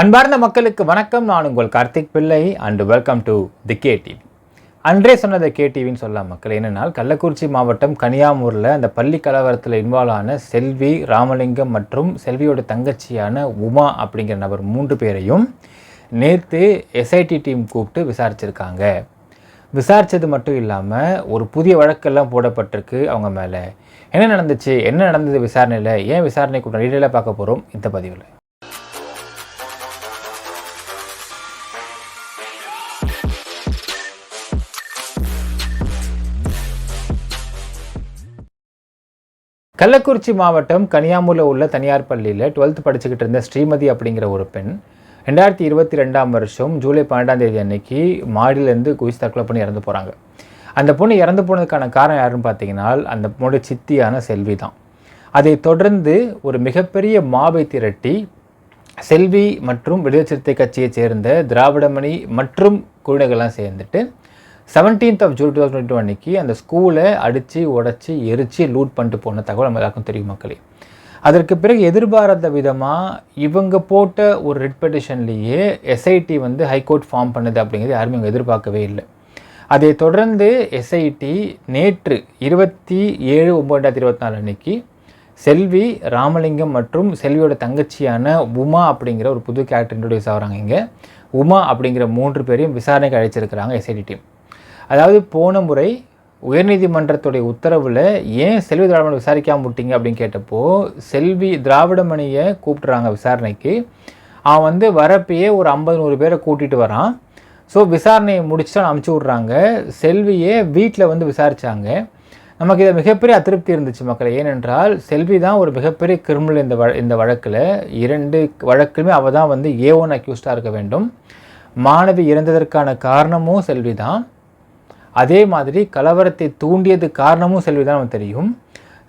அன்பார்ந்த மக்களுக்கு வணக்கம். நான் உங்கள் Karthik Pillai and welcome to the K TV அன்றே சொன்னதை கே டிவின்னு சொல்லலாம் மக்கள். என்னென்னால் கள்ளக்குறிச்சி மாவட்டம் கனியாமூரில் அந்த பள்ளி கலவரத்தில் இன்வால்வ் ஆன செல்வி ராமலிங்கம் மற்றும் செல்வியோட தங்கச்சியான உமா அப்படிங்கிற நபர் மூன்று பேரையும் நேற்று எஸ்ஐடி டீம் கூப்பிட்டு விசாரிச்சிருக்காங்க. விசாரித்தது மட்டும் இல்லாமல் ஒரு புதிய வழக்கெல்லாம் போடப்பட்டிருக்கு அவங்க மேலே. என்ன நடந்துச்சு? என்ன நடந்தது விசாரணையில்? ஏன் விசாரணை கூட்டம் டீட்டெயிலாக பார்க்க போகிறோம் இந்த பதிவில். கள்ளக்குறிச்சி மாவட்டம் கனியாமூரில் உள்ள தனியார் பள்ளியில் டுவெல்த் படிச்சுக்கிட்டு இருந்த ஸ்ரீமதி அப்படிங்கிற ஒரு பெண் ரெண்டாயிரத்தி இருபத்தி ரெண்டாம் வருஷம் ஜூலை பன்னெண்டாம் தேதி அன்னைக்கு மாடியிலேருந்து குவிஸ் தற்கொலை பண்ணி இறந்து போகிறாங்க அந்த பொண்ணு இறந்து போனதுக்கான காரணம் யாருன்னு பார்த்தீங்கன்னா அந்த பொண்ணோட சித்தியான செல்வி தான். அதை தொடர்ந்து ஒரு மிகப்பெரிய மாபை திரட்டி செல்வி மற்றும் விடுதலை சிறுத்தை கட்சியைச் சேர்ந்த திராவிடமணி மற்றும் குழுநர்கள்லாம் சேர்ந்துட்டு seventeenth of June two thousand twenty அன்னைக்கு அந்த ஸ்கூலை அடித்து உடச்சி எரித்து லூட் பண்ணிட்டு போன தகவல் நம்ம எல்லாருக்கும் தெரியும் மக்களே. அதற்கு பிறகு எதிர்பாராத விதமாக இவங்க போட்ட ஒரு ரெட் பெட்டிஷன்லேயே எஸ்ஐடி வந்து ஹைகோர்ட் ஃபார்ம் பண்ணுது அப்படிங்கிறது யாருமே இவங்க எதிர்பார்க்கவே இல்லை. அதை தொடர்ந்து எஸ்ஐடி நேற்று இருபத்தி ஏழு ஒம்பது ரெண்டாயிரத்தி இருபத்தி நாலு அன்னைக்கு செல்வி ராமலிங்கம் மற்றும் செல்வியோட தங்கச்சியான உமா அப்படிங்கிற ஒரு புது கேரக்டர் இன்ட்ரடியூஸ் ஆகிறாங்க இங்கே. உமா அப்படிங்கிற மூன்று பேரையும் விசாரணைக்கு அழைச்சிருக்கிறாங்க எஸ்ஐடி டீம் அதாவது போன முறை உயர்நீதிமன்றத்துடைய உத்தரவில் ஏன் செல்வி திராவிடமணி விசாரிக்காமல் விட்டீங்க அப்படின்னு கேட்டப்போ செல்வி திராவிடமணியை கூப்பிட்றாங்க விசாரணைக்கு. அவன் வந்து வரப்பயே ஒரு ஐம்பது நூறு பேரை கூட்டிகிட்டு வரான். ஸோ விசாரணையை முடிச்சுட்டு அனுப்பிச்சி விட்றாங்க. செல்வியே வீட்டில் வந்து விசாரித்தாங்க நமக்கு இதை மிகப்பெரிய அதிருப்தி இருந்துச்சு மக்கள். ஏனென்றால் செல்வி தான் ஒரு மிகப்பெரிய கிரிமினல் இந்த வழ இந்த வழக்கில். இரண்டு வழக்குமே அவள் தான் வந்து ஏ ஒன் அக்யூஸ்டாக இருக்க வேண்டும். மாணவி இறந்ததற்கான காரணமும் செல்வி தான். அதே மாதிரி கலவரத்தை தூண்டியது காரணமும் செல்வி தான் நமக்கு தெரியும்.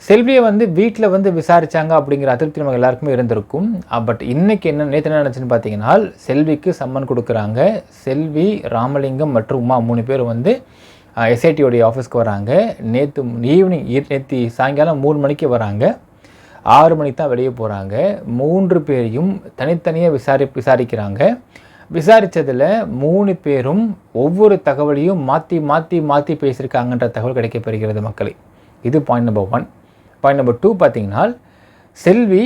செல்வியை வந்து வீட்டில் வந்து விசாரித்தாங்க அப்படிங்கிற அதிருப்தி நமக்கு எல்லாருக்குமே இருந்திருக்கும். பட் இன்றைக்கி என்ன நேற்று என்ன நினச்சின்னு பார்த்தீங்கன்னா செல்விக்கு சம்மன் கொடுக்குறாங்க. செல்வி ராமலிங்கம் மற்றும் உமா மூணு பேர் வந்து எஸ்ஐடியோடைய ஆஃபீஸ்க்கு வராங்க. நேற்று ஈவினிங் நேற்று சாயங்காலம் மூணு மணிக்கு வராங்க. ஆறு மணிக்கு தான் வெளியே போகிறாங்க மூன்று பேரையும் தனித்தனியாக விசாரி விசாரிக்கிறாங்க. விசாரித்ததில் மூணு பேரும் ஒவ்வொரு தகவலையும் மாற்றி மாற்றி மாற்றி பேசியிருக்காங்கன்ற தகவல் கிடைக்கப்பெறுகிறது மக்களை. இது point number one point number two பார்த்தீங்கன்னா செல்வி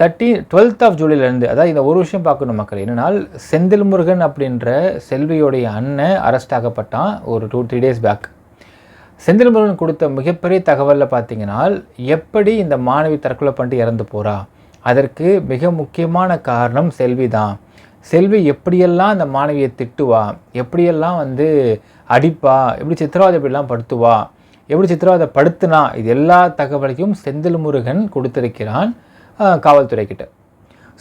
தேர்ட்டி டுவெல்த் ஆஃப் ஜூலைலேருந்து அதாவது இந்த ஒரு விஷயம் பார்க்கணும் மக்கள் என்னென்னால் செந்தில் முருகன் அப்படின்ற செல்வியோடைய அண்ணன் அரெஸ்ட் ஆகப்பட்டான் ஒரு two three days back Senthil Murugan கொடுத்த மிகப்பெரிய தகவலில் பார்த்தீங்கன்னா எப்படி இந்த மாணவி தற்கொலை பண்ணிட்டு இறந்து போகிறா அதற்கு மிக முக்கியமான காரணம் செல்வி தான் செல்வி எப்படியெல்லாம் அந்த மாணவியை திட்டுவா? எப்படியெல்லாம் வந்து அடிப்பா? எப்படி சித்திரவதை எப்படிலாம் படுத்துவா? எப்படி சித்திரவதை படுத்துனா? இது எல்லா தகவலையும் செந்தில் முருகன் கொடுத்திருக்கிறான் காவல்துறைக்கிட்ட.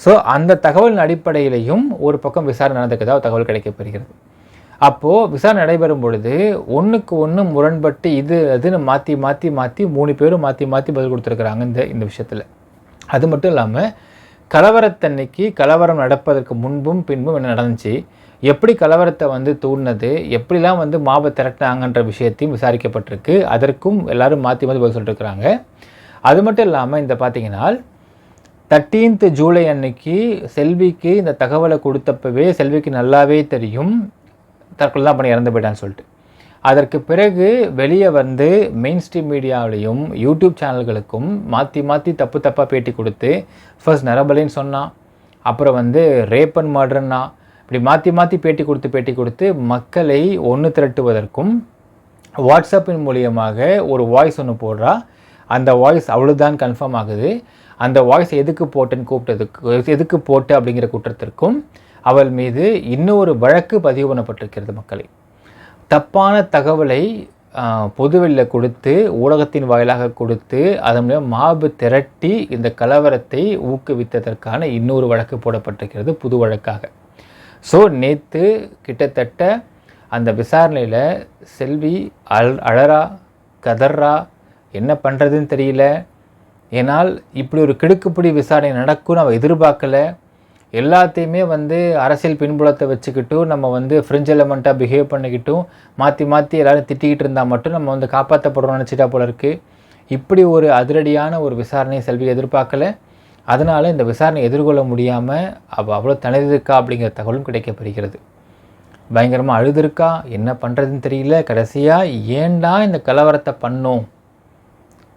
ஸோ அந்த தகவலின் அடிப்படையிலையும் ஒரு பக்கம் விசாரணை நடந்துக்கிறதா தகவல் கிடைக்கப்பெறுகிறது. அப்போது விசாரணை நடைபெறும் பொழுது ஒன்றுக்கு ஒன்று முரண்பட்டு இது அதுன்னு மாற்றி மாற்றி மாற்றி மூணு பேரும் மாற்றி மாற்றி பதில் கொடுத்துருக்குறாங்க இந்த இந்த விஷயத்தில். அது மட்டும் இல்லாமல் கலவரத்தன்னைக்கு கலவரம் நடப்பதற்கு முன்பும் பின்பும் என்ன நடந்துச்சு? எப்படி கலவரத்தை வந்து தூண்டினது? எப்படிலாம் வந்து மாபை திரட்டினாங்கன்ற விஷயத்தையும் விசாரிக்கப்பட்டிருக்கு. அதற்கும் எல்லாரும் மாற்றி மாற்றி பதில் சொல்லிட்டுருக்குறாங்க அது மட்டும் இல்லாமல் இந்த பார்த்தீங்கன்னா தேர்ட்டீன்த் ஜூலை அன்னைக்கு செல்விக்கு இந்த தகவலை கொடுத்தப்பவே செல்விக்கு நல்லாவே தெரியும். தற்கொலை தான் பண்ணி இறந்து போயிட்டான்னு சொல்லிட்டு. அதற்கு பிறகு வெளியே வந்து மெயின் ஸ்ட்ரீம் மீடியாவிலையும் யூடியூப் சேனல்களுக்கும் மாற்றி மாற்றி தப்பு தப்பாக பேட்டி கொடுத்து ஃபர்ஸ்ட் நரபலின்னு சொன்னான் அப்புறம் வந்து ரேப் அண்ட் மர்டர்னா இப்படி மாற்றி மாற்றி பேட்டி கொடுத்து பேட்டி கொடுத்து மக்களை ஒன்று திரட்டுவதற்கும் வாட்ஸ்அப்பின் மூலியமாக ஒரு வாய்ஸ் ஒன்று போடுறா அந்த வாய்ஸ் அவ்வளோதான் கன்ஃபார்ம் ஆகுது. அந்த வாய்ஸ் எதுக்கு போட்டுன்னு கூப்பிட்டதுக்கு எதுக்கு போட்டு அப்படிங்கிற குற்றத்திற்கும் அவள் மீது இன்னொரு வழக்கு பதிவு பண்ணப்பட்டிருக்கிறது மக்களை. தப்பான தகவலை பொதுவெளியில் கொடுத்து ஊடகத்தின் வாயிலாக கொடுத்து அதன் மூலம் மாபு திரட்டி இந்த கலவரத்தை ஊக்குவித்ததற்கான இன்னொரு வழக்கு போடப்பட்டிருக்கிறது புது வழக்காக. ஸோ நேற்று கிட்டத்தட்ட அந்த விசாரணையில் செல்வி அல் அழறா கதர்றா என்ன பண்ணுறதுன்னு தெரியல. ஏன்னால் இப்படி ஒரு கிடுக்குப்பிடி விசாரணை நடக்கும்னு அவள் எதிர்பார்க்கலை. எல்லாத்தையுமே வந்து அரசியல் பின்புலத்தை வச்சுக்கிட்டும் நம்ம வந்து ஃப்ரிஞ்ச் எலமெண்ட்டாக பிஹேவ் பண்ணிக்கிட்டும் மாற்றி மாற்றி எல்லோரும் திட்டிக்கிட்டு இருந்தால் மட்டும் நம்ம வந்து காப்பாற்றப்படுறோம்னு நினச்சிட்டா போல இருக்குது இப்படி ஒரு அதிரடியான ஒரு விசாரணையை செல்வி எதிர்பார்க்கல. அதனால் இந்த விசாரணை எதிர்கொள்ள முடியாமல் அவள் அவ்வளோ தனிதிருக்கா அப்படிங்கிற தகவலும் கிடைக்கப்படுகிறது பயங்கரமாக அழுதுருக்கா? என்ன பண்ணுறதுன்னு தெரியல. கடைசியாக ஏன்டா இந்த கலவரத்தை பண்ணோம்?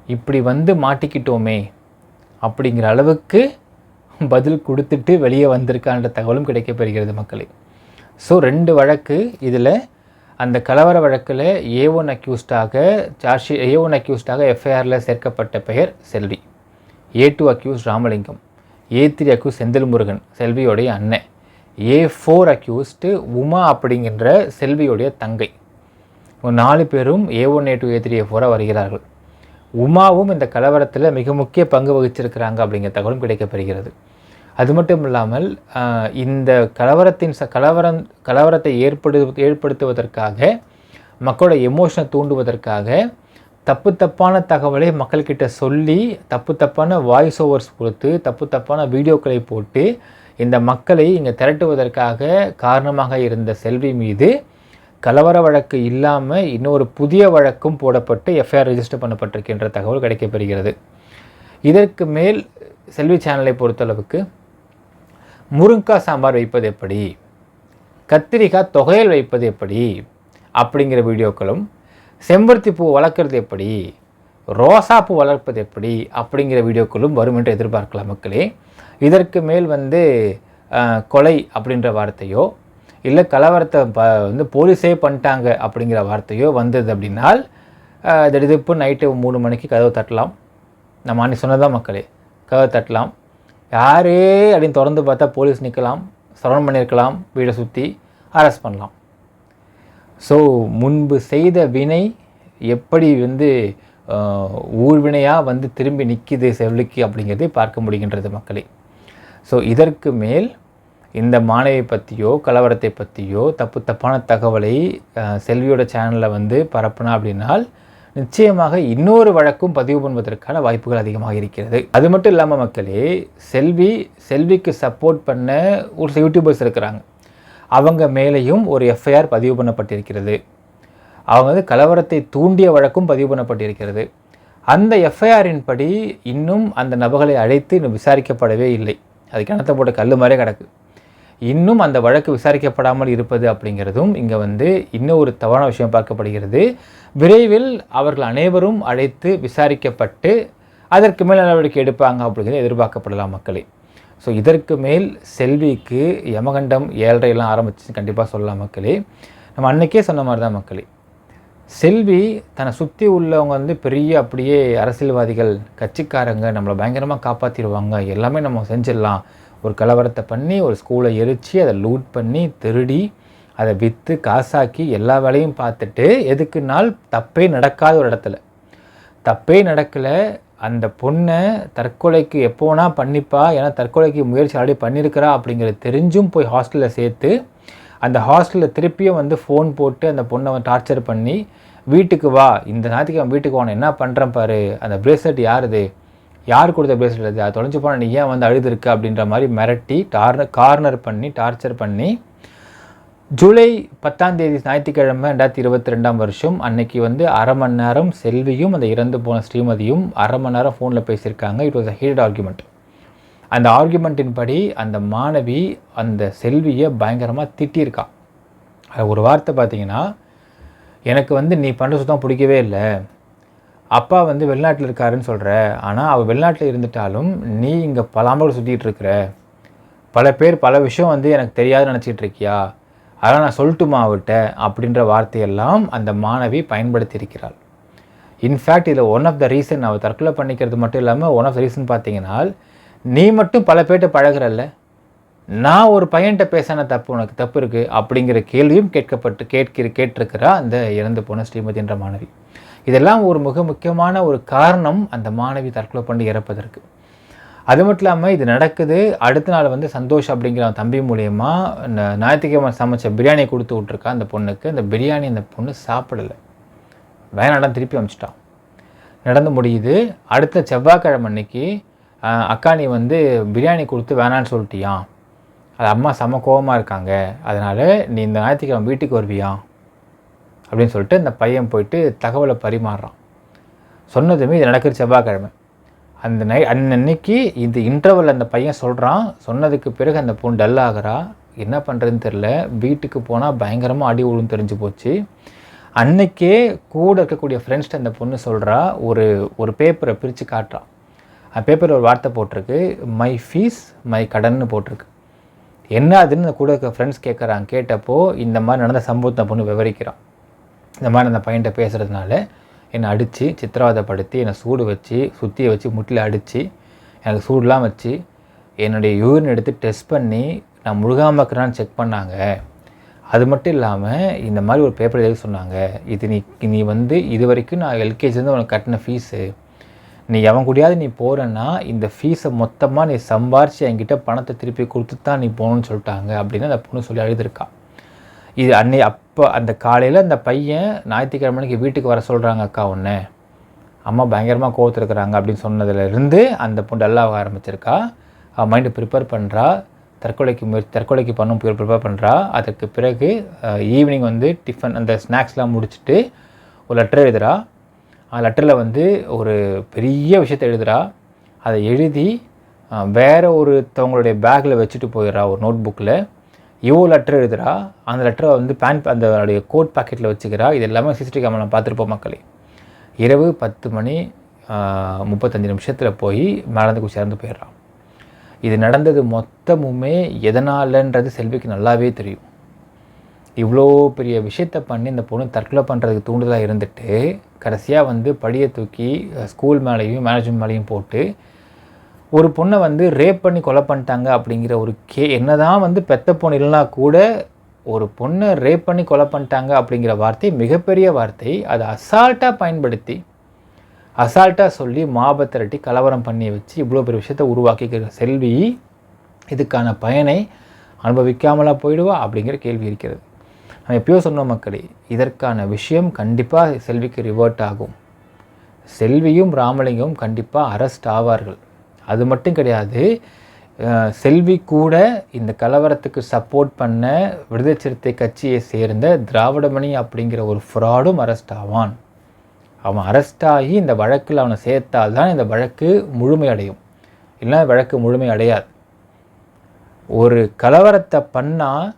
இப்படி வந்து மாட்டிக்கிட்டோமே? அப்படிங்கிற அளவுக்கு பதில் கொடுத்துட்டு வெளியே வந்திருக்கான்ற தகவலும் கிடைக்கப்பெறுகிறது மக்களே. ஸோ ரெண்டு வழக்கு இதில் அந்த கலவர வழக்கில் A one அக்யூஸ்டாக charge A one அக்யூஸ்டாக எஃப்ஐஆரில் சேர்க்கப்பட்ட பெயர் Selvi. A two accused Ramalingam. A three accused Senthil Murugan செல்வியோடைய அண்ணன் ஏ ஃபோர் அக்யூஸ்டு உமா அப்படிங்கின்ற செல்வியோடைய தங்கை. நாலு பேரும் A one A two A three A ஃபோராக வருகிறார்கள். உமாவும் இந்த கலவரத்தில் மிக முக்கிய பங்கு வகிச்சிருக்கிறாங்க அப்படிங்கிற தகவலும் கிடைக்கப்பெறுகிறது. அது மட்டும் இல்லாமல் இந்த கலவரத்தின் ச கலவரம் கலவரத்தை ஏற்படு ஏற்படுத்துவதற்காக மக்களோட எமோஷனை தூண்டுவதற்காக தப்பு தப்பான தகவலை மக்கள்கிட்ட சொல்லி தப்பு தப்பான வாய்ஸ் ஓவர்ஸ் கொடுத்து தப்பு தப்பான வீடியோக்களை போட்டு இந்த மக்களை இங்கே திரட்டுவதற்காக காரணமாக இருந்த செல்வி மீது கலவர வழக்கு இல்லாமல் இன்னொரு புதிய வழக்கும் போடப்பட்டு எஃப்ஐஆர் ரெஜிஸ்டர் பண்ணப்பட்டிருக்கின்ற தகவல் கிடைக்கப்பெறுகிறது இதற்கு மேல் செல்வி சேனலை பொறுத்தளவுக்கு முருங்காய் சாம்பார் வைப்பது எப்படி? கத்திரிக்காய் தொகையல் வைப்பது எப்படி? அப்படிங்கிற வீடியோக்களும் செம்பருத்தி பூ வளர்க்குறது எப்படி? ரோசாப்பூ பூ வளர்ப்பது எப்படி? அப்படிங்கிற வீடியோக்களும் வரும் என்று எதிர்பார்க்கலாம் மக்களே. இதற்கு மேல் வந்து கொலை அப்படின்ற வார்த்தையோ இல்லை கலவரத்தை ப வந்து போலீஸே பண்ணிட்டாங்க அப்படிங்கிற வார்த்தையோ வந்தது அப்படின்னால் திடீர்ப்பு நைட்டு மூணு மணிக்கு கதவை தட்டலாம். நம்ம அன்னைக்கு சொன்னதான் மக்களே கதவை தட்டலாம். யாரே அப்படின்னு திறந்து பார்த்தா போலீஸ் நிற்கலாம் சரவணம் பண்ணியிருக்கலாம் வீடை சுற்றி அரெஸ்ட் பண்ணலாம். ஸோ முன்பு செய்த வினை எப்படி வந்து ஊழ்வினையாக வந்து திரும்பி நிற்கிது செவிலுக்கு அப்படிங்கிறதை பார்க்க முடிகின்றது மக்களே. ஸோ இதற்கு மேல் இந்த மாணவியை பற்றியோ கலவரத்தை பற்றியோ தப்பு தப்பான தகவலை செல்வியோட சேனலில் வந்து பரப்புனா அப்படின்னால் நிச்சயமாக இன்னொரு வழக்கும் பதிவு பண்ணுவதற்கான வாய்ப்புகள் அதிகமாக இருக்கிறது. அது மட்டும் இல்லாமல் மக்களே செல்வி செல்விக்கு சப்போர்ட் பண்ண ஒரு சில யூடியூபர்ஸ் இருக்கிறாங்க. அவங்க மேலேயும் ஒரு எஃப்ஐஆர் பதிவு பண்ணப்பட்டிருக்கிறது. அவங்க வந்து கலவரத்தை தூண்டிய வழக்கும் பதிவு பண்ணப்பட்டிருக்கிறது. அந்த எஃப்ஐஆரின் படி இன்னும் அந்த நபர்களை அழைத்து இன்னும் விசாரிக்கப்படவே இல்லை. அது கிணத்த போட்ட கல் மாதிரியே கிடக்கு. இன்னும் அந்த வழக்கு விசாரிக்கப்படாமல் இருப்பது அப்படிங்கிறதும் இங்கே வந்து இன்னும் ஒரு தவறான விஷயம் பார்க்கப்படுகிறது. விரைவில் அவர்கள் அனைவரும் அழைத்து விசாரிக்கப்பட்டு அதற்கு மேல் நடவடிக்கை எடுப்பாங்க அப்படிங்கிறது எதிர்பார்க்கப்படலாம் மக்களே. ஸோ இதற்கு மேல் செல்விக்கு யமகண்டம் ஏழரையெல்லாம் ஆரம்பிச்சு கண்டிப்பாக சொல்லலாம் மக்களே. நம்ம அன்னைக்கே சொன்ன மாதிரி தான் மக்களே. செல்வி தன்னை சுற்றி உள்ளவங்க வந்து பெரிய அப்படியே அரசியல்வாதிகள் கட்சிக்காரங்க நம்மளை பயங்கரமாக காப்பாற்றிடுவாங்க எல்லாமே நம்ம செஞ்சிடலாம். ஒரு கலவரத்தை பண்ணி ஒரு ஸ்கூலை எரித்து அதை லூட் பண்ணி திருடி அதை விற்று காசாக்கி எல்லா வேலையும் பார்த்துட்டு எதுக்குனால் தப்பே நடக்காத ஒரு இடத்துல. தப்பே நடக்கலை. அந்த பொண்ணை தற்கொலைக்கு எப்போனா பண்ணிப்பா. ஏன்னா தற்கொலைக்கு முயற்சி ஆல்ரெடி பண்ணியிருக்கிறா அப்படிங்கிறது தெரிஞ்சும் போய் ஹாஸ்டலில் சேர்த்து அந்த ஹாஸ்டலில் திருப்பியும் வந்து ஃபோன் போட்டு அந்த பொண்ணை அவன் டார்ச்சர் பண்ணி வீட்டுக்கு வா. இந்த ஞாயிற்றுக்கிழமை வீட்டுக்கு வான என்ன பண்ணுறேன் பாரு. அந்த பிரேஸ்லெட் யாருது? யார் கொடுத்த பிரேஸ்லெட் அது? தொலைஞ்சு போனால் நீ ஏன் வந்து அழுதுருக்கு? அப்படின்ற மாதிரி மிரட்டி டார்னர் கார்னர் பண்ணி டார்ச்சர் பண்ணி ஜூலை பத்தாம் தேதி ஞாயிற்றுக்கிழமை ரெண்டாயிரத்தி இருபத்தி ரெண்டாம் வருஷம். அன்னைக்கு வந்து அரை மணி நேரம் செல்வியும் அந்த இறந்து போன ஸ்ரீமதியும் அரை மணி நேரம் ஃபோனில் பேசியிருக்காங்க. It was a heat argument அந்த ஆர்குமெண்ட்டின் படி அந்த மாணவி அந்த செல்வியை பயங்கரமாக திட்டியிருக்கா. அது ஒரு வார்த்தை பார்த்தீங்கன்னா எனக்கு வந்து நீ பண்ணுற சுத்தம் பிடிக்கவே இல்லை. அப்பா வந்து வெளிநாட்டில் இருக்காருன்னு சொல்கிற ஆனால் அவள் வெளிநாட்டில் இருந்துட்டாலும் நீ இங்கே பல ஆம்பளை சுற்றிட்டு இருக்கிற. பல பேர் பல விஷயம் வந்து எனக்கு தெரியாது நினச்சிட்டு இருக்கியா? அதெல்லாம் நான் சொல்லட்டுமா அவர்கிட்ட அப்படின்ற வார்த்தையெல்லாம் அந்த மாணவி பயன்படுத்தியிருக்கிறாள். இன்ஃபேக்ட் இதில் ஒன் ஆஃப் த ரீசன் அவள் தற்கொலை பண்ணிக்கிறது மட்டும் இல்லாமல் ஒன் ஆஃப் த ரீசன் பார்த்தீங்கன்னா நீ மட்டும் பல பேர்கிட்ட பழகுறல்ல. நான் ஒரு பையன்கிட்ட பேசான தப்பு உனக்கு தப்பு இருக்குது அப்படிங்கிற கேள்வியும் கேட்கப்பட்டு கேட்கிற கேட்டிருக்கிறா அந்த இறந்து போன ஸ்ரீமதி என்ற மாணவி. இதெல்லாம் ஒரு மிக முக்கியமான ஒரு காரணம் அந்த மாணவி தற்கொலை பண்ணி இறப்பதற்கு. அது மட்டும் இல்லாமல் இது நடக்குது. அடுத்த நாள் வந்து சந்தோஷ் அப்படிங்கிற தம்பி மூலயமா இந்த ஞாயிற்றுக்கிழமை சமைச்ச பிரியாணியை கொடுத்து விட்ருக்கா அந்த பொண்ணுக்கு. அந்த பிரியாணி அந்த பொண்ணு சாப்பிடலை. வேணாடம் திருப்பி அமிச்சிட்டான். நடந்து முடியுது. அடுத்த செவ்வாய்க்கிழமை அன்னைக்கு அக்கா நீ வந்து பிரியாணி கொடுத்து வேணான்னு சொல்லிட்டியான் அது அம்மா செம கோபமாக இருக்காங்க. அதனால் நீ இந்த ஞாயிற்றுக்கிழமை வீட்டுக்கு வருவியா? அப்படின்னு சொல்லிட்டு இந்த பையன் போயிட்டு தகவலை பரிமாறுறான். சொன்னதுமே இது நடக்கிற செவ்வாய்க்கிழமை. அந்த நை அன்னன்னைக்கு இந்த இன்டர்வல் அந்த பையன் சொல்கிறான் சொன்னதுக்கு பிறகு அந்த பொண்ணு டல் ஆகிறா. என்ன பண்ணுறதுன்னு தெரில வீட்டுக்கு போனால் பயங்கரமாக அடி விழுன்னு தெரிஞ்சு போச்சு. அன்னைக்கே கூட இருக்கக்கூடிய ஃப்ரெண்ட்ஸ்ட்டு அந்த பொண்ணு சொல்கிறா ஒரு ஒரு பேப்பரை பிரித்து காட்டுறான். அந்த பேப்பரில் ஒரு வார்த்தை போட்டிருக்கு மை ஃபீஸ் மை கடன்னு போட்டிருக்கு. என்ன அதுன்னு கூட இருக்க ஃப்ரெண்ட்ஸ் கேட்குறான் கேட்டப்போ இந்த மாதிரி நடந்த சம்பவத்தை பொண்ணு விவரிக்கிறான். இந்த மாதிரி அந்த பையன்கிட்ட பேசுகிறதுனால என்னை அடித்து சித்திரவதைப்படுத்தி என்னை சூடு வச்சு சுற்றியை வச்சு முட்டில் அடித்து எனக்கு சூடெலாம் வச்சு என்னுடைய யூரின் எடுத்து டெஸ்ட் பண்ணி நான் முழுகாமல் இருக்கிறான்னு செக் பண்ணாங்க. அது மட்டும் இல்லாமல் இந்த மாதிரி ஒரு பேப்பர் எழுதி சொன்னாங்க. இது நீ நீ வந்து இது வரைக்கும் நான் எல்கேஜிலேருந்து உனக்கு கட்டின ஃபீஸு நீ எவன் கூடயாவது நீ போகிறேன்னா இந்த ஃபீஸை மொத்தமாக நீ சம்பாரித்து என்கிட்ட பணத்தை திருப்பி கொடுத்து தான் நீ போகணுன்னு சொல்லிட்டாங்க அப்படின்னு அந்த பொண்ணு சொல்லி எழுதியிருக்கான் இது அன்னை அப்போ அந்த காலையில் அந்த பையன் ஞாயிற்றுக்கிழமைக்கு வீட்டுக்கு வர சொல்கிறாங்க அக்கா ஒன்று அம்மா பயங்கரமாக கோவத்திருக்கிறாங்க அப்படின்னு சொன்னதுலேருந்து அந்த பொண்ணு டல்லாக ஆரம்பிச்சிருக்கா. அவள் மைண்டு ப்ரிப்பேர் பண்ணுறா தற்கொலைக்கு முயற்சி தற்கொலைக்கு பண்ணும் ப்ரிப்பேர் பண்ணுறா அதுக்கு பிறகு ஈவினிங் வந்து டிஃபன் அந்த ஸ்நாக்ஸ்லாம் முடிச்சுட்டு ஒரு லெட்டர் எழுதுகிறா அந்த லெட்டரில் வந்து ஒரு பெரிய விஷயத்தை எழுதுகிறா அதை எழுதி வேறு ஒருத்தவங்களுடைய பேக்கில் வச்சுட்டு போயிடுறா ஒரு நோட் புக்கில் இவ்வளோ லெட்டர் எழுதுகிறா அந்த லெட்டரை வந்து பேன் அந்த அவருடைய கோட் பாக்கெட்டில் வச்சுக்கிறா. இது எல்லாமே சிசிடிவி கேமரா பார்த்துருப்போம் மக்களே. இரவு பத்து மணி முப்பத்தஞ்சு நிமிஷத்தில் போய் மேலந்துக்கு சேர்ந்து போயிடுறான் இது நடந்தது மொத்தமுமே எதனாலன்றது செல்விக்கு நல்லாவே தெரியும். இவ்வளோ பெரிய விஷயத்த பண்ணி இந்த பொண்ணு தற்கொலை பண்ணுறதுக்கு தூண்டுதலாக இருந்துட்டு கடைசியாக வந்து படியை தூக்கி ஸ்கூல் மேலேயும் மேனேஜ்மெண்ட் மேலேயும் போட்டு ஒரு பொண்ணை வந்து ரேப் பண்ணி கொலை பண்ணிட்டாங்க அப்படிங்கிற ஒரு கே என்னதான் வந்து பெத்த பொண்ணு இல்லைனா கூட ஒரு பொண்ணை ரேப் பண்ணி கொலை பண்ணிட்டாங்க அப்படிங்கிற வார்த்தை மிகப்பெரிய வார்த்தை. அதை அசால்ட்டாக பயன்படுத்தி அசால்ட்டாக சொல்லி மாபத்திரட்டி கலவரம் பண்ணி வச்சு இவ்வளோ பெரிய விஷயத்தை உருவாக்கிக்கிற செல்வி இதுக்கான பயனை அனுபவிக்காமலாக போயிடுவா அப்படிங்கிற கேள்வி இருக்கிறது. நம்ம எப்பயோ சொன்ன மக்களே இதற்கான விஷயம் கண்டிப்பாக செல்விக்கு ரிவர்ட் ஆகும். செல்வியும் ராமலிங்கமும் கண்டிப்பாக அரெஸ்ட் ஆவார்கள். அது மட்டும் கிடையாது செல்வி கூட இந்த கலவரத்துக்கு சப்போர்ட் பண்ண விடுதலை சிறுத்தை கட்சியை சேர்ந்த திராவிடமணி அப்படிங்கிற ஒரு ஃப்ராடும் அரெஸ்ட் ஆவான். அவன் அரெஸ்ட் ஆகி இந்த வழக்கில் அவனை சேர்த்தால் தான் இந்த வழக்கு முழுமையடையும். இல்லைன்னா வழக்கு முழுமை அடையாது. ஒரு கலவரத்தை பண்ணால்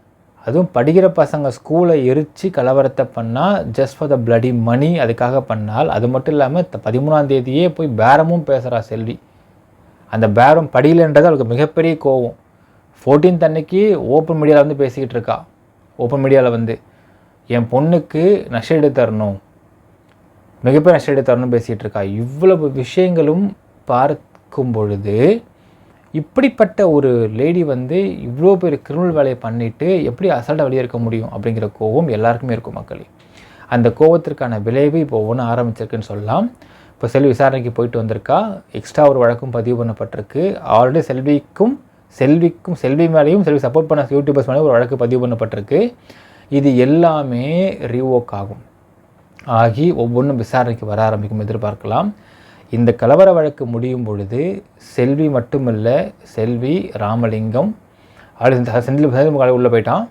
அதுவும் படிக்கிற பசங்க ஸ்கூலை எரித்து கலவரத்தை பண்ணால் just for the bloody money அதுக்காக பண்ணால் அது மட்டும் இல்லாமல் பதிமூணாம் தேதியே போய் பேரமும் பேசுகிறா செல்வி. அந்த பேரம் படியலன்றது அவளுக்கு மிகப்பெரிய கோவம் 14th அன்னைக்கு ஓப்பன் மீடியாவில் வந்து பேசிக்கிட்டு இருக்கா. ஓப்பன் மீடியாவில் வந்து என் பொண்ணுக்கு நஷ்டஈடு தரணும். மிகப்பெரிய நஷ்டஈடு தரணும்னு பேசிகிட்டு இருக்கா. இவ்வளவு விஷயங்களும் பார்க்கும் பொழுது இப்படிப்பட்ட ஒரு லேடி வந்து இவ்வளோ பேர் கிரிமினல் வேலையை பண்ணிவிட்டு எப்படி அசால்ட்டாக வெளியே இருக்க முடியும் அப்படிங்கிற கோவம் எல்லாருக்குமே இருக்கும் மக்களே. அந்த கோவத்திற்கான விளைவு இப்போ ஒவ்வொன்றும் ஆரம்பிச்சிருக்குன்னு சொல்லலாம். இப்போ செல்வி விசாரணைக்கு போயிட்டு வந்திருக்கா எக்ஸ்ட்ரா ஒரு வழக்கும் பதிவு பண்ணப்பட்டிருக்கு ஆல்ரெடி செல்விக்கும் செல்விக்கும் செல்வி மேலேயும் செல்வி சப்போர்ட் பண்ண யூடியூபர்ஸ் மேலேயும் ஒரு வழக்கு பதிவு பண்ணப்பட்டிருக்கு இது எல்லாமே ரீவோக் ஆகும் ஆகி ஒவ்வொன்றும் விசாரணைக்கு வர ஆரம்பிக்கும் எதிர்பார்க்கலாம் இந்த கலவர வழக்கு முடியும் பொழுது செல்வி மட்டுமல்ல செல்வி ராமலிங்கம் அப்படி செந்தில் செந்தில் உள்ளே போயிட்டான்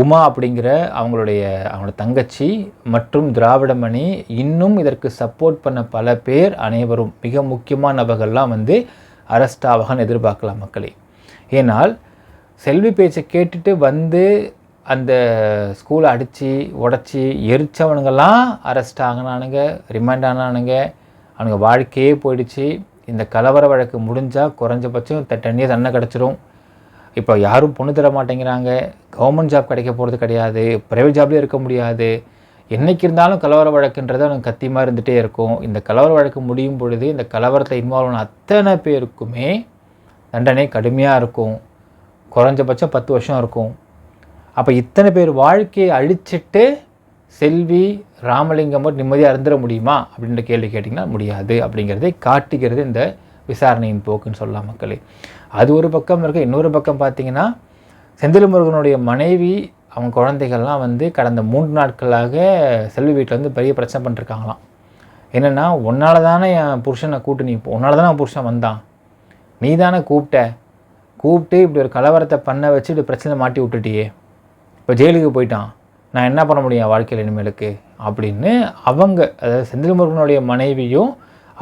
உமா அப்படிங்கிற அவங்களுடைய அவங்களோட தங்கச்சி மற்றும் திராவிடமணி இன்னும் இதற்கு சப்போர்ட் பண்ண பல பேர் அனைவரும் மிக முக்கியமான நபர்கள்லாம் வந்து அரெஸ்ட் ஆவாகன்னு எதிர்பார்க்கலாம் மக்களே. ஏனால் செல்வி பேச்சை கேட்டுட்டு வந்து அந்த ஸ்கூலை அடித்து உடச்சி எரிச்சவனுங்கெல்லாம் அரெஸ்ட் ஆகினானுங்க ரிமைண்ட் ஆனானுங்க. அவனுங்க வாழ்க்கையே போயிடுச்சு. இந்த கலவர வழக்கு முடிஞ்சால் குறைஞ்சபட்சம் டென் இயர்ஸ் அண்ணன் கிடச்சிரும். இப்போ யாரும் பொண்ணு தர மாட்டேங்கிறாங்க. கவர்மெண்ட் ஜாப் கிடைக்க போகிறது கிடையாது. ப்ரைவேட் ஜாப்லேயும் இருக்க முடியாது. என்னைக்கு இருந்தாலும் கலவர வழக்குன்றது அவனுக்கு கத்தியமாக இருந்துகிட்டே இருக்கும். இந்த கலவர வழக்கு முடியும் பொழுது இந்த கலவரத்தில் இன்வால்வ் ஆன அத்தனை பேருக்குமே தண்டனை கடுமையாக இருக்கும். குறைஞ்சபட்சம் பத்து வருஷம் இருக்கும். அப்போ இத்தனை பேர் வாழ்க்கையை அழிச்சிட்டு செல்வி ராமலிங்கம் நிம்மதியாக இருந்துட முடியுமா? அப்படின்ற கேள்வி கேட்டிங்கன்னா முடியாது. அப்படிங்கிறதை காட்டுகிறது இந்த விசாரணையின் போக்குன்னு சொல்லலாம் மக்களே. அது ஒரு பக்கம் இருக்க. இன்னொரு பக்கம் பார்த்தீங்கன்னா செந்தில் முருகனுடைய மனைவி அவங்க குழந்தைகள்லாம் வந்து கடந்த மூன்று நாட்களாக செல்வி வீட்டில் வந்து பெரிய பிரச்சனை பண்ணிருக்காங்களாம். என்னென்னா உன்னால தானே என் புருஷனை கூட்டு நீ உன்னால தானே புருஷன் வந்தான். நீ தானே கூப்பிட்ட. கூப்பிட்டு இப்படி ஒரு கலவரத்தை பண்ண வச்சு இப்படி பிரச்சனை மாட்டி விட்டுட்டியே. இப்போ ஜெயிலுக்கு போயிட்டான். நான் என்ன பண்ண முடியும் என் வாழ்க்கையில் இனிமேலுக்கு? அப்படின்னு அவங்க அதாவது செந்தில் முருகனுடைய மனைவியும்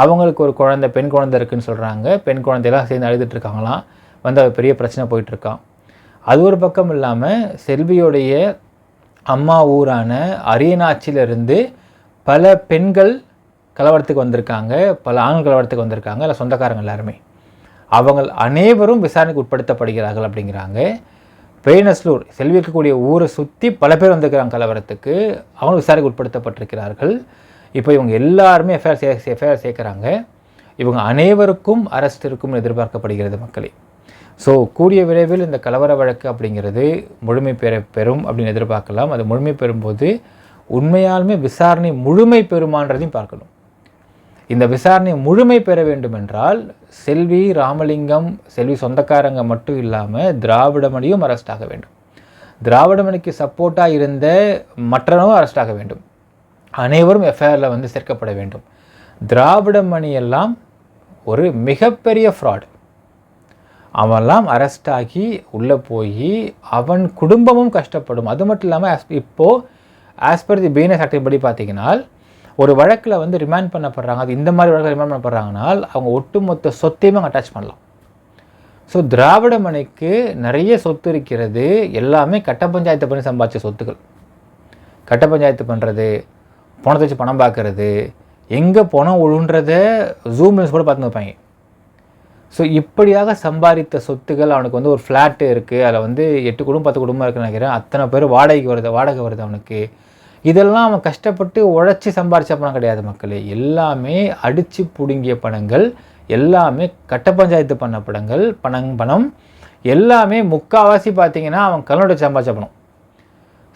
அவங்களுக்கு ஒரு குழந்தை பெண் குழந்தை இருக்குன்னு சொல்கிறாங்க பெண் குழந்தையெல்லாம் சேர்ந்து அழுதுட்டு இருக்காங்களாம். வந்து அது பெரிய பிரச்சனை போயிட்டுருக்கான் அது ஒரு பக்கம் இல்லாமல் செல்வியோடைய அம்மா ஊரான அரியநாச்சிலிருந்து பல பெண்கள் கலவரத்துக்கு வந்திருக்காங்க. பல ஆண்கள் கலவரத்துக்கு வந்திருக்காங்க. இல்லை சொந்தக்காரங்க எல்லாருமே. அவங்க அனைவரும் விசாரணைக்கு உட்படுத்தப்படுகிறார்கள் அப்படிங்கிறாங்க. பேனஸ்லூர் செல்வி இருக்கக்கூடிய ஊரை சுற்றி பல பேர் வந்திருக்கிறாங்க கலவரத்துக்கு. அவங்க விசாரணைக்கு உட்படுத்தப்பட்டிருக்கிறார்கள். இப்போ இவங்க எல்லாருமே எஃப்ஐஆர் சே எஃப்ஐஆர் சேர்க்குறாங்க. இவங்க அனைவருக்கும் அரெஸ்ட் இருக்கும்னு எதிர்பார்க்கப்படுகிறது மக்களே. ஸோ கூடிய விரைவில் இந்த கலவர வழக்கு அப்படிங்கிறது முழுமை பெற பெறும் அப்படின்னு எதிர்பார்க்கலாம். அது முழுமை பெறும்போது உண்மையாலுமே விசாரணை முழுமை பெறுமான்றதையும் பார்க்கணும். இந்த விசாரணை முழுமை பெற வேண்டும் என்றால் செல்வி ராமலிங்கம் செல்வி சொந்தக்காரங்க மட்டும் இல்லாமல் திராவிடமணியும் அரெஸ்ட் ஆக வேண்டும். திராவிடமணிக்கு சப்போர்ட்டாக இருந்த மற்றவரும் அரெஸ்ட் ஆக வேண்டும். அனைவரும் எஃப்ஐஆரில் வந்து சேர்க்கப்பட வேண்டும். திராவிடமணி எல்லாம் ஒரு மிகப்பெரிய ஃப்ராட் அவன்லாம் அரெஸ்ட் ஆகி உள்ளே போய் அவன் குடும்பமும் கஷ்டப்படும். அது மட்டும் இல்லாமல் ஆஸ் இப்போது as per the BNS active படி பார்த்தீங்கன்னா ஒரு வழக்கில் வந்து ரிமாண்ட் பண்ணப்படுறாங்க. அது இந்த மாதிரி வழக்கில் ரிமாண்ட் பண்ணப்படுறாங்கன்னா அவங்க ஒட்டுமொத்த சொத்தையுமே அவங்க அட்டாச் பண்ணலாம். ஸோ திராவிட மணிக்கு நிறைய சொத்து இருக்கிறது. எல்லாமே கட்ட பஞ்சாயத்து பண்ணி சம்பாதிச்ச சொத்துக்கள். கட்ட பஞ்சாயத்து பண்ணுறது பணத்தை வச்சு பணம் பார்க்குறது எங்கே பணம் ஒழுன்றத ஜூம் லென்ஸ் கூட பார்த்து வைப்பாங்க ஸோ இப்படியாக சம்பாதித்த சொத்துக்கள் அவனுக்கு வந்து ஒரு ஃப்ளாட்டு இருக்குது அதில் வந்து எட்டு குடும்பம் பத்து குடும்பம் இருக்குன்னு நினைக்கிறேன். அத்தனை பேர் வாடகைக்கு வருது வாடகை வருது அவனுக்கு. இதெல்லாம் அவன் கஷ்டப்பட்டு உழைச்சி சம்பாரித்த பணம் கிடையாது மக்களே. எல்லாமே அடித்து பிடுங்கிய பணங்கள் எல்லாமே கட்ட பஞ்சாயத்து பண்ண படங்கள் பணம் பணம் எல்லாமே முக்கால்வாசி பார்த்தீங்கன்னா அவன் கல்லோட சம்பாதிச்ச பணம்.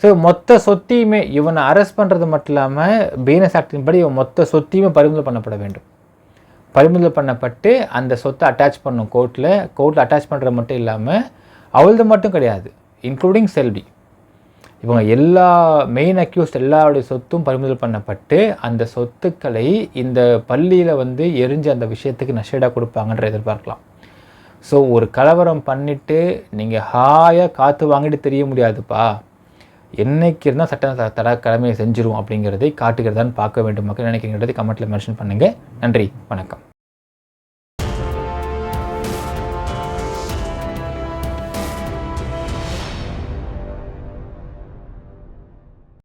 ஸோ மொத்த சொத்தையுமே இவனை அரெஸ்ட் பண்ணுறது மட்டும் இல்லாமல் பீனஸ் ஆக்டின் படி இவன் மொத்த சொத்தையுமே பறிமுதல் பண்ணப்பட வேண்டும். பறிமுதல் பண்ணப்பட்டு அந்த சொத்தை அட்டாச் பண்ணும் கோர்ட்டில் கோர்ட்டில் அட்டாச் பண்ணுறது மட்டும் இல்லாமல் அவளது மட்டும் கிடையாது இன்க்ளூடிங் செல்வி இவங்க எல்லா மெயின் அக்யூஸ்ட் எல்லாருடைய சொத்தும் பறிமுதல் பண்ணப்பட்டு அந்த சொத்துக்களை இந்த பள்ளியில் வந்து எரிஞ்சு அந்த விஷயத்துக்கு நஷ்டாக கொடுப்பாங்கன்ற எதிர்பார்க்கலாம். ஸோ ஒரு கலவரம் பண்ணிவிட்டு நீங்கள் ஹாயாக காற்று வாங்கிட்டு தெரிய முடியாதுப்பா. என்னைக்கு இருந்தால் சட்ட தட கடமையை செஞ்சிடும் அப்படிங்கிறதை காட்டுகிறதான்னு பார்க்க வேண்டும் மக்கள் நினைக்கிறீங்கிறதை கமெண்ட்டில் மென்ஷன் பண்ணுங்கள் நன்றி வணக்கம்.